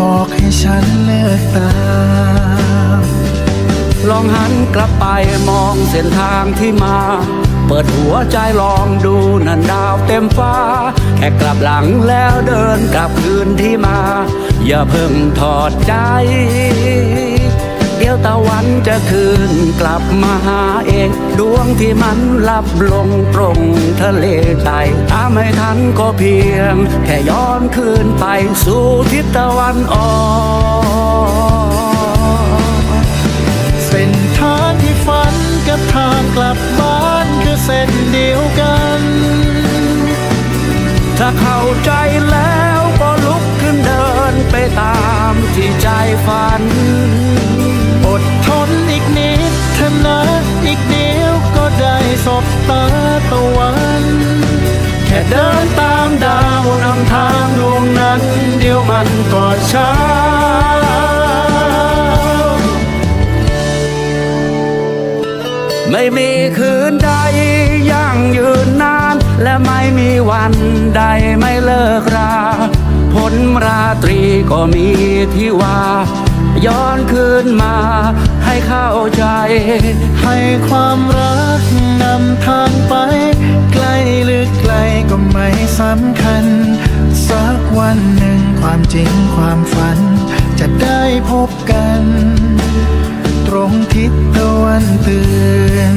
บอกให้ฉันเลิกตามลองหันกลับไปมองเส้นทางที่มา เปิดหัวใจลองดูนันดาวเต็มฟ้า แค่กลับหลังแล้วเดินกลับคืนที่มา อย่าเพิ่งถอดใจ ยวตะวันจะคืนกลับมาหาเอง ดวงที่มันลับลงตรงทะเลใจตามไม่ทันก็เพียง แค่ย้อนคืนไปสู่ทิศตะวันออกเส้นทางที่ฝันกับทางกลับบ้านคือเส้นเดียวกัน ถ้าเข้าใจแล้ว ตะวัน แค่เดินตามดาวนำทางดวงนั้น เดียวมันก็เช้าไม่มีคืนใดยั่งยืนนาน และไม่มีวันใดไม่เลิกราผลราตรีก็มีที่ว่า ย้อนคืนมาให้เข้าใจ ให้ความรักนำทาง สำคัญ สักวันหนึ่งความจริงความฝัน จะได้พบกัน ตรงทิศตะวันเตือน